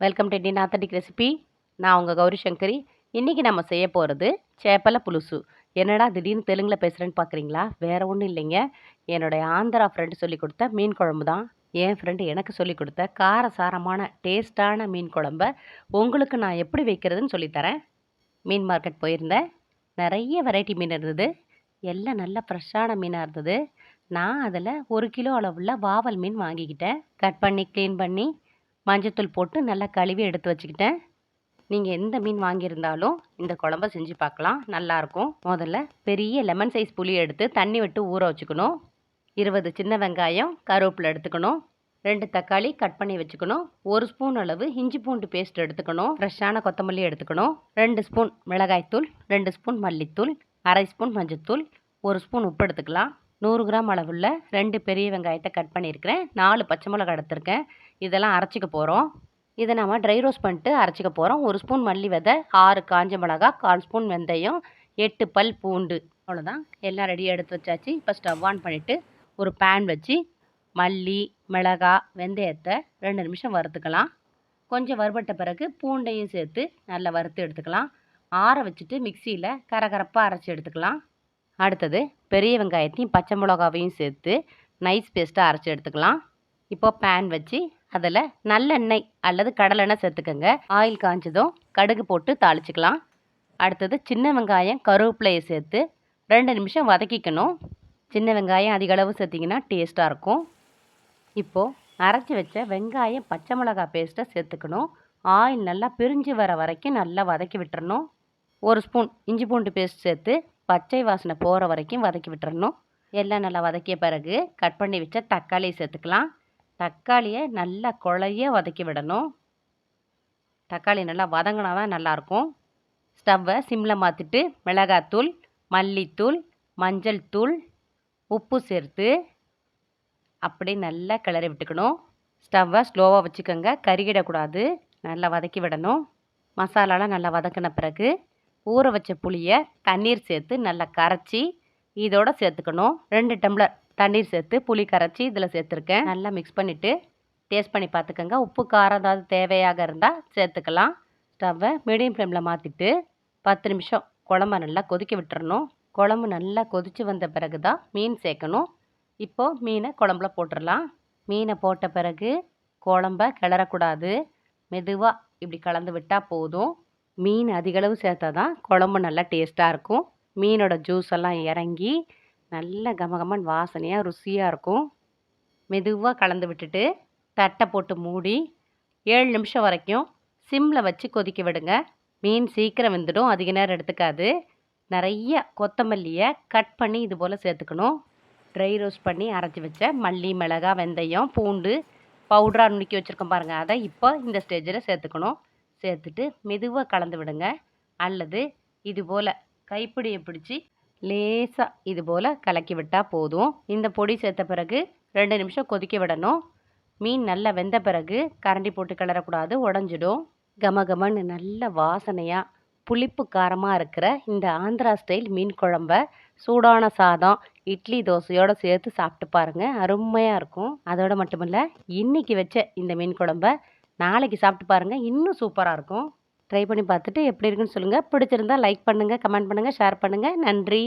Welcome to Indian authentic recipe நான் உங்கள் கௌரி சங்கரி இன்றைக்கி நம்ம செய்ய போகிறது சேப்பலை புலுசு என்னடா திடீர்னு தெலுங்கில் பேசுகிறேன்னு பார்க்குறீங்களா வேறு ஒன்றும் இல்லைங்க. என்னுடைய ஆந்திரா ஃப்ரெண்டு சொல்லி கொடுத்த மீன் குழம்பு தான். என் ஃப்ரெண்டு எனக்கு சொல்லி கொடுத்த காரசாரமான டேஸ்டான மீன் குழம்ப உங்களுக்கு நான் எப்படி வைக்கிறதுன்னு சொல்லித்தரேன் மீன் மார்க்கெட் போயிருந்தேன். நிறைய வெரைட்டி மீன் இருந்தது. எல்லாம் நல்ல ஃப்ரெஷ்ஷான மீனாக இருந்தது. நான் அதில் ஒரு கிலோ அளவுள்ள வாவல் மீன் வாங்கிக்கிட்டேன். கட் பண்ணி க்ளீன் பண்ணி மஞ்சத்தூள் போட்டு நல்லா கழுவி எடுத்து வச்சுக்கிட்டேன். நீங்கள் எந்த மீன் வாங்கியிருந்தாலும் இந்த குழம்ப செஞ்சு பார்க்கலாம். நல்லாயிருக்கும் முதல்ல பெரிய லெமன் சைஸ் புளி எடுத்து தண்ணி விட்டு ஊற வச்சுக்கணும். இருபது சின்ன வெங்காயம் கருவேப்பிலை எடுத்துக்கணும். ரெண்டு தக்காளி கட் பண்ணி வச்சுக்கணும். ஒரு ஸ்பூன் அளவு இஞ்சி பூண்டு பேஸ்ட் எடுத்துக்கணும். ஃப்ரெஷ்ஷான கொத்தமல்லி எடுத்துக்கணும். ரெண்டு ஸ்பூன் மிளகாய்த்தூள் ரெண்டு ஸ்பூன் மல்லித்தூள் அரை ஸ்பூன் மஞ்சத்தூள் ஒரு ஸ்பூன் உப்பு எடுத்துக்கலாம். நூறு கிராம் அளவுள்ள ரெண்டு பெரிய வெங்காயத்தை கட் பண்ணியிருக்கிறேன். நாலு பச்சை மிளகா எடுத்திருக்கேன். இதெல்லாம் அரைச்சிக்க போகிறோம் இதை நம்ம ட்ரை ரோஸ்ட் பண்ணிட்டு அரைச்சிக்க போகிறோம் ஒரு ஸ்பூன் மல்லி விதை ஆறு காஞ்ச மிளகா கால் ஸ்பூன் வெந்தயம் எட்டு பல் பூண்டு. அவ்வளோதான் எல்லாம் ரெடியாக எடுத்து வச்சாச்சு. இப்போ ஸ்டவ் ஆன் பண்ணிவிட்டு ஒரு பேன் வச்சு மல்லி மிளகா வெந்தயத்தை ரெண்டு நிமிஷம் வறுத்துக்கலாம். கொஞ்சம் வறுபட்ட பிறகு பூண்டையும் சேர்த்து நல்லா வறுத்து எடுத்துக்கலாம். ஆற வச்சுட்டு மிக்சியில் கரகரப்பாக அரைச்சி எடுத்துக்கலாம். அடுத்தது பெரிய வெங்காயத்தையும் பச்சை மிளகாவையும் சேர்த்து நைஸ் பேஸ்ட்டாக அரைச்சி எடுத்துக்கலாம். இப்போ பேன் வச்சு அதில் நல்லெண்ணெய் அல்லது கடலெண்ணெய் சேர்த்துக்கோங்க. ஆயில் காய்ஞ்சதும் கடுகு போட்டு தாளிச்சிக்கலாம். அடுத்தது சின்ன வெங்காயம் கருவேப்பிலையை சேர்த்து ரெண்டு நிமிஷம் வதக்கிக்கணும். சின்ன வெங்காயம் அதிக அளவு சேர்த்திங்கன்னா டேஸ்ட்டாக இருக்கும். இப்போது அரைச்சி வச்ச வெங்காயம் பச்சை மிளகா பேஸ்ட்டை சேர்த்துக்கணும். ஆயில் நல்லா பிரிஞ்சு வர வரைக்கும் நல்லா வதக்கி விட்டுறணும். ஒரு ஸ்பூன் இஞ்சி பூண்டு பேஸ்ட் சேர்த்து பச்சை வாசனை போகிற வரைக்கும் வதக்கி விட்டுறணும். எல்லாம் நல்லா வதக்கிய பிறகு கட் பண்ணி வச்ச தக்காளி சேர்த்துக்கலாம். தக்காளியை நல்லா குழைய வதக்கி விடணும். தக்காளி நல்லா வதங்கினா தான் நல்லாயிருக்கும் ஸ்டவ்வை சிம்மில் மாற்றிட்டு மிளகாத்தூள் மல்லித்தூள் மஞ்சள் தூள் உப்பு சேர்த்து அப்படி நல்லா கிளறி விட்டுக்கணும். ஸ்டவ்வை ஸ்லோவாக வச்சுக்கோங்க. கருகிடக்கூடாது. நல்லா வதக்கி விடணும். மசாலாலாம் நல்லா வதக்கின பிறகு ஊற வச்ச புளியை தண்ணீர் சேர்த்து நல்லா கரைச்சி இதோட சேர்த்துக்கணும். ரெண்டு டம்ளர் தண்ணீர் சேர்த்து புளி கரைச்சி இதில் சேர்த்துருக்கேன். நல்லா மிக்ஸ் பண்ணிவிட்டு டேஸ்ட் பண்ணி பார்த்துக்கோங்க. உப்பு காரம் ஏதாவது தேவையாக இருந்தால் சேர்த்துக்கலாம். ஸ்டவ்வை மீடியம் ஃப்ளேமில் மாற்றிட்டு பத்து நிமிஷம் குழம்ப நல்லா கொதிக்க விட்டுறணும். குழம்பு நல்லா கொதித்து வந்த பிறகு தான் மீன் சேர்க்கணும். இப்போது மீனை குழம்புல போட்டுடலாம் மீனை போட்ட பிறகு குழம்ப கிளறக்கூடாது. மெதுவாக இப்படி கலந்து விட்டால் போதும். மீன் அதிகளவு சேர்த்தா தான் குழம்பு நல்லா டேஸ்ட்டாக இருக்கும். மீனோட ஜூஸ் எல்லாம் இறங்கி நல்ல கமகமன் வாசனையாக ருசியாக இருக்கும். மெதுவாக கலந்து விட்டுட்டு தட்டை போட்டு மூடி ஏழு நிமிஷம் வரைக்கும் சிம்மில் வச்சு கொதிக்க விடுங்க. மீன் சீக்கிரம் வெந்துடும் அதிக நேரம் எடுத்துக்காது. நிறைய கொத்தமல்லியை கட் பண்ணி இது போல் சேர்த்துக்கணும். ட்ரை ரோஸ்ட் பண்ணி அரைச்சி வச்ச மல்லி மிளகா வெந்தயம் பூண்டு பவுடராக நுணுக்கி வச்சுருக்கோம் பாருங்கள் அதை இப்போ இந்த ஸ்டேஜில் சேர்த்துக்கணும். சேர்த்துட்டு மெதுவாக கலந்து விடுங்க. அல்லது இது போல் கைப்பிடியை பிடிச்சி லேசாக இது போல் கலக்கி விட்டால் போதும். இந்த பொடி சேர்த்த பிறகு ரெண்டு நிமிஷம் கொதிக்க விடணும். மீன் நல்லா வெந்த பிறகு கரண்டி போட்டு கிளறக்கூடாது உடஞ்சிடும். கம கமன்னு நல்ல வாசனையாக புளிப்பு காரமாக இருக்கிற இந்த ஆந்திரா ஸ்டைல் மீன் குழம்ப சூடான சாதம் இட்லி தோசையோடு சேர்த்து சாப்பிட்டு பாருங்கள் அருமையாக இருக்கும். அதோடு மட்டுமில்ல இன்றைக்கி வச்ச இந்த மீன் குழம்ப நாளைக்கு சாப்பிட்டு பாருங்கள் இன்னும் சூப்பராக இருக்கும். ட்ரை பண்ணி பார்த்துட்டு எப்படி இருக்குன்னு சொல்லுங்கள் பிடிச்சிருந்தா லைக் பண்ணுங்கள் கமெண்ட் பண்ணுங்கள் ஷேர் பண்ணுங்கள் நன்றி.